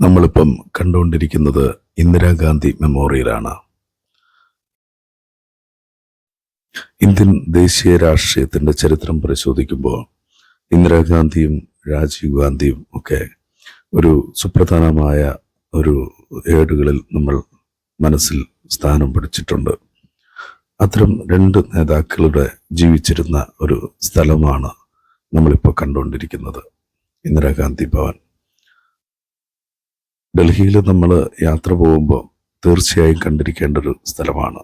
നമ്മളിപ്പം കണ്ടുകൊണ്ടിരിക്കുന്നത് ഇന്ദിരാഗാന്ധി മെമ്മോറിയലാണ്. ഇന്ത്യൻ ദേശീയ രാഷ്ട്രീയത്തിന്റെ ചരിത്രം പരിശോധിക്കുമ്പോൾ ഇന്ദിരാഗാന്ധിയും രാജീവ് ഗാന്ധിയും ഒക്കെ ഒരു സുപ്രധാനമായ ഒരു ഏടുകളിൽ നമ്മൾ മനസ്സിൽ സ്ഥാനം പിടിച്ചിട്ടുണ്ട്. അത്തരം രണ്ട് നേതാക്കളുടെ ജീവിച്ചിരുന്ന ഒരു സ്ഥലമാണ് നമ്മളിപ്പോൾ കണ്ടുകൊണ്ടിരിക്കുന്നത്. ഇന്ദിരാഗാന്ധി ഭവൻ. ഡൽഹിയിൽ നമ്മൾ യാത്ര പോകുമ്പോൾ തീർച്ചയായും കണ്ടിരിക്കേണ്ട ഒരു സ്ഥലമാണ്.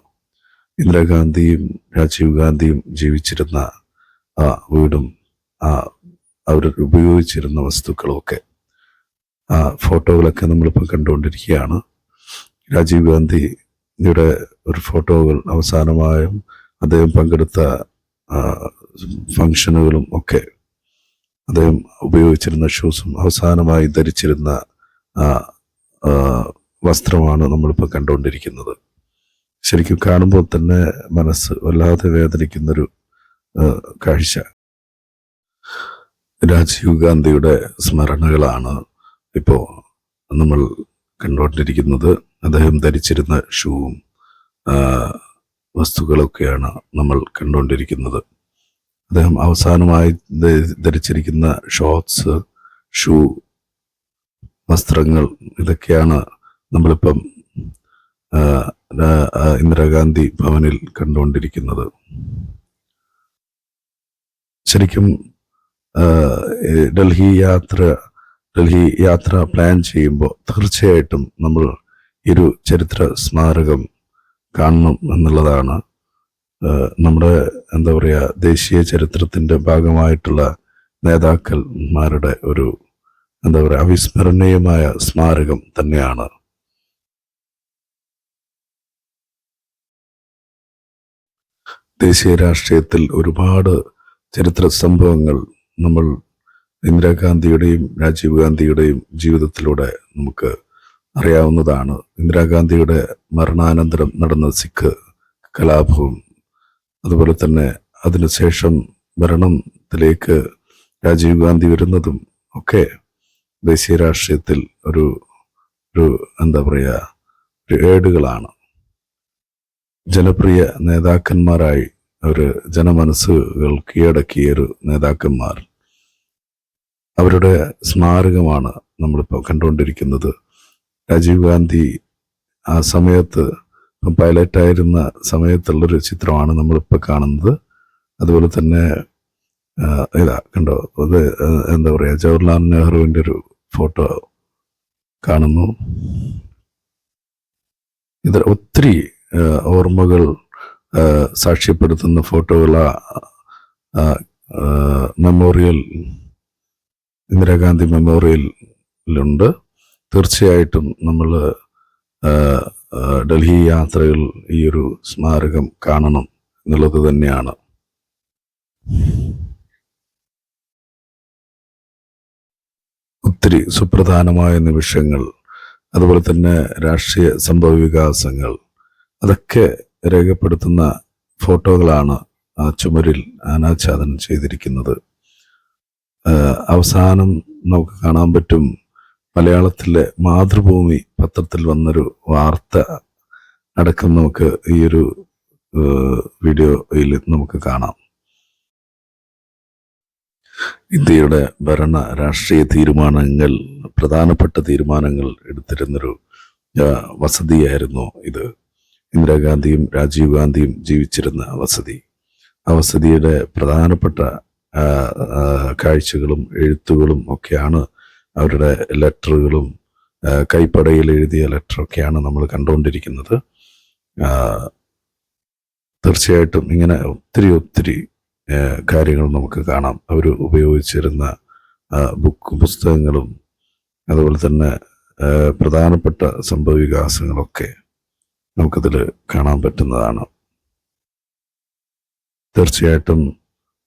ഇന്ദിരാഗാന്ധിയും രാജീവ് ഗാന്ധിയും ജീവിച്ചിരുന്ന ആ വീടും ആ അവർ ഉപയോഗിച്ചിരുന്ന വസ്തുക്കളും ഒക്കെ ആ ഫോട്ടോകളൊക്കെ നമ്മളിപ്പോൾ കണ്ടുകൊണ്ടിരിക്കുകയാണ്. രാജീവ് ഗാന്ധിയുടെ ഒരു ഫോട്ടോകൾ അവസാനമായും അദ്ദേഹം പങ്കെടുത്ത ഫങ്ഷനുകളും ഒക്കെ അദ്ദേഹം ഉപയോഗിച്ചിരുന്ന ഷൂസും അവസാനമായി ധരിച്ചിരുന്ന വസ്ത്രമാണ് നമ്മളിപ്പോൾ കണ്ടുകൊണ്ടിരിക്കുന്നത്. ശരിക്കും കാണുമ്പോൾ തന്നെ മനസ്സ് വല്ലാതെ വേദനിക്കുന്നൊരു കാഴ്ച. രാജീവ് ഗാന്ധിയുടെ സ്മരണകളാണ് ഇപ്പോൾ നമ്മൾ കണ്ടുകൊണ്ടിരിക്കുന്നത്. അദ്ദേഹം ധരിച്ചിരുന്ന ഷൂവും വസ്തുക്കളൊക്കെയാണ് നമ്മൾ കണ്ടുകൊണ്ടിരിക്കുന്നത്. അദ്ദേഹം അവസാനമായി ധരിച്ചിരിക്കുന്ന ഷോർട്സ് ഷൂ വസ്ത്രങ്ങൾ ഇതൊക്കെയാണ് നമ്മളിപ്പം ഇന്ദിരാഗാന്ധി ഭവനിൽ കണ്ടുകൊണ്ടിരിക്കുന്നത്. ശരിക്കും ഡൽഹി യാത്ര ഡൽഹി യാത്ര പ്ലാൻ ചെയ്യുമ്പോൾ തീർച്ചയായിട്ടും നമ്മൾ ഒരു ചരിത്ര സ്മാരകം കാണണം എന്നുള്ളതാണ്. നമ്മുടെ എന്താ പറയുക ദേശീയ ചരിത്രത്തിന്റെ ഭാഗമായിട്ടുള്ള നേതാക്കന്മാരുടെ ഒരു എന്താ പറയുക അവിസ്മരണീയമായ സ്മാരകം തന്നെയാണ്. ദേശീയ രാഷ്ട്രീയത്തിൽ ഒരുപാട് ചരിത്ര സംഭവങ്ങൾ നമ്മൾ ഇന്ദിരാഗാന്ധിയുടെയും രാജീവ് ഗാന്ധിയുടെയും ജീവിതത്തിലൂടെ നമുക്ക് അറിയാവുന്നതാണ്. ഇന്ദിരാഗാന്ധിയുടെ മരണാനന്തരം നടന്ന സിഖ് കലാപവും അതുപോലെ തന്നെ അതിനുശേഷം ഭരണത്തിലേക്ക് രാജീവ് ഗാന്ധി വരുന്നതും ഒക്കെ ദേശീയ രാഷ്ട്രീയത്തിൽ ഒരു ഒരു എന്താ പറയുക ഒരു ഏടുകളാണ്. ജനപ്രിയ നേതാക്കന്മാരായി ഒരു ജനമനസ്സുകൾ കീഴടക്കിയ ഒരു നേതാക്കന്മാർ. അവരുടെ സ്മാരകമാണ് നമ്മളിപ്പോൾ കണ്ടുകൊണ്ടിരിക്കുന്നത്. രാജീവ് ഗാന്ധി ആ സമയത്ത് പൈലറ്റായിരുന്ന സമയത്തുള്ളൊരു ചിത്രമാണ് നമ്മളിപ്പോൾ കാണുന്നത്. അതുപോലെ തന്നെ ഇതാ കണ്ടോ അത് എന്താ പറയുക ജവഹർലാൽ നെഹ്റുവിന്റെ ഒരു ഫോട്ടോ കാണുന്നു. ഇത് ഒത്തിരി ഓർമ്മകൾ സാക്ഷ്യപ്പെടുത്തുന്ന ഫോട്ടോകൾ മെമ്മോറിയൽ ഇന്ദിരാഗാന്ധി മെമ്മോറിയലിലുണ്ട്. തീർച്ചയായിട്ടും നമ്മൾ ഡൽഹി യാത്രകൾ ഈ ഒരു സ്മാരകം കാണണം എന്നുള്ളത് തന്നെയാണ്. ഒത്തിരി സുപ്രധാനമായ നിമിഷങ്ങൾ അതുപോലെ തന്നെ രാഷ്ട്രീയ സംഭവ വികാസങ്ങൾ അതൊക്കെ രേഖപ്പെടുത്തുന്ന ഫോട്ടോകളാണ് ആ ചുമരിൽ അനാച്ഛാദനം ചെയ്തിരിക്കുന്നത്. അവസാനം നമുക്ക് കാണാൻ പറ്റും മലയാളത്തിലെ മാതൃഭൂമി പത്രത്തിൽ വന്നൊരു വാർത്ത അടക്കം നമുക്ക് ഈ ഒരു വീഡിയോയിൽ നമുക്ക് കാണാം. ഇന്ത്യയുടെ ഭരണ രാഷ്ട്രീയ തീരുമാനങ്ങൾ പ്രധാനപ്പെട്ട തീരുമാനങ്ങൾ എടുത്തിരുന്നൊരു വസതിയായിരുന്നു ഇത്. ഇന്ദിരാഗാന്ധിയും രാജീവ് ഗാന്ധിയും ജീവിച്ചിരുന്ന വസതി. ആ വസതിയുടെ പ്രധാനപ്പെട്ട കാഴ്ചകളും എഴുത്തുകളും ഒക്കെയാണ് അവരുടെ ലെറ്ററുകളും കൈപ്പടയിൽ എഴുതിയ ലെറ്ററൊക്കെയാണ് നമ്മൾ കണ്ടുകൊണ്ടിരിക്കുന്നത്. തീർച്ചയായിട്ടും ഇങ്ങനെ ഒത്തിരി ഒത്തിരി കാര്യങ്ങൾ നമുക്ക് കാണാം. അവർ ഉപയോഗിച്ചിരുന്ന ബുക്ക് പുസ്തകങ്ങളും അതുപോലെ തന്നെ പ്രധാനപ്പെട്ട സംഭവ വികാസങ്ങളൊക്കെ നമുക്കതിൽ കാണാൻ പറ്റുന്നതാണ്. തീർച്ചയായിട്ടും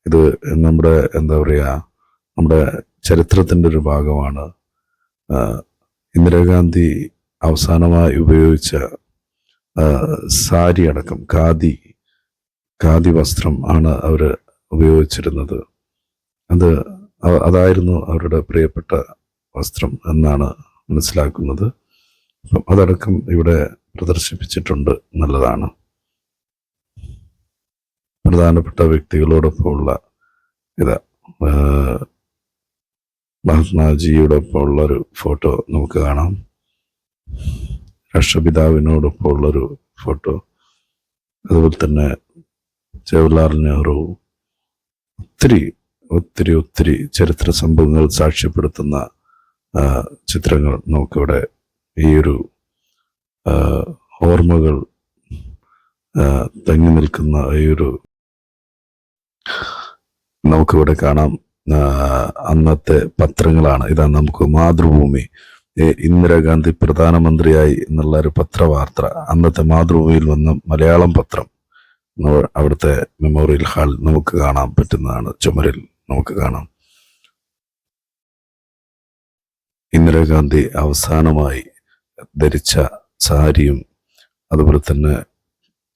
ഇത് നമ്മുടെ എന്താ പറയുക നമ്മുടെ ചരിത്രത്തിന്റെ ഒരു ഭാഗമാണ്. ഇന്ദിരാഗാന്ധി അവസാനമായി ഉപയോഗിച്ച സാരി അടക്കം ഖാദി ഖാദി വസ്ത്രം ആണ് അവർ ഉപയോഗിച്ചിരുന്നത്. അത് അതായിരുന്നു അവരുടെ പ്രിയപ്പെട്ട വസ്ത്രം എന്നാണ് മനസ്സിലാക്കുന്നത്. അപ്പം അതടക്കം ഇവിടെ പ്രദർശിപ്പിച്ചിട്ടുണ്ട് നല്ലതാണ്. പ്രധാനപ്പെട്ട വ്യക്തികളോടൊപ്പമുള്ള ഇതാ മഹാത്മാജിയുടെ ഒപ്പം ഉള്ളൊരു ഫോട്ടോ നമുക്ക് കാണാം. രാഷ്ട്രപിതാവിനോടൊപ്പം ഉള്ളൊരു ഫോട്ടോ. അതുപോലെ തന്നെ ജവഹർലാൽ നെഹ്റു ഒത്തിരി ഒത്തിരി ഒത്തിരി ചരിത്ര സംഭവങ്ങൾ സാക്ഷ്യപ്പെടുത്തുന്ന ചിത്രങ്ങൾ നമുക്കിവിടെ ഈ ഒരു ഓർമ്മകൾ തങ്ങി നിൽക്കുന്ന ഈ ഒരു നമുക്കിവിടെ കാണാം. അന്നത്തെ പത്രങ്ങളാണ്. ഇതാ നമുക്ക് മാതൃഭൂമി. ഇന്ദിരാഗാന്ധി പ്രധാനമന്ത്രിയായി എന്നുള്ള ഒരു പത്രവാർത്ത. അന്നത്തെ മാതൃഭൂമിയിൽ വന്ന മലയാളം പത്രം. അവിടുത്തെ മെമ്മോറിയൽ ഹാൾ നമുക്ക് കാണാൻ പറ്റുന്നതാണ്. ചുമരിൽ നമുക്ക് കാണാം. ഇന്ദിരാഗാന്ധി അവസാനമായി ധരിച്ച സാരിയും അതുപോലെ തന്നെ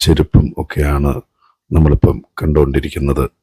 ചെരുപ്പും ഒക്കെയാണ് നമ്മളിപ്പം കണ്ടുകൊണ്ടിരിക്കുന്നത്.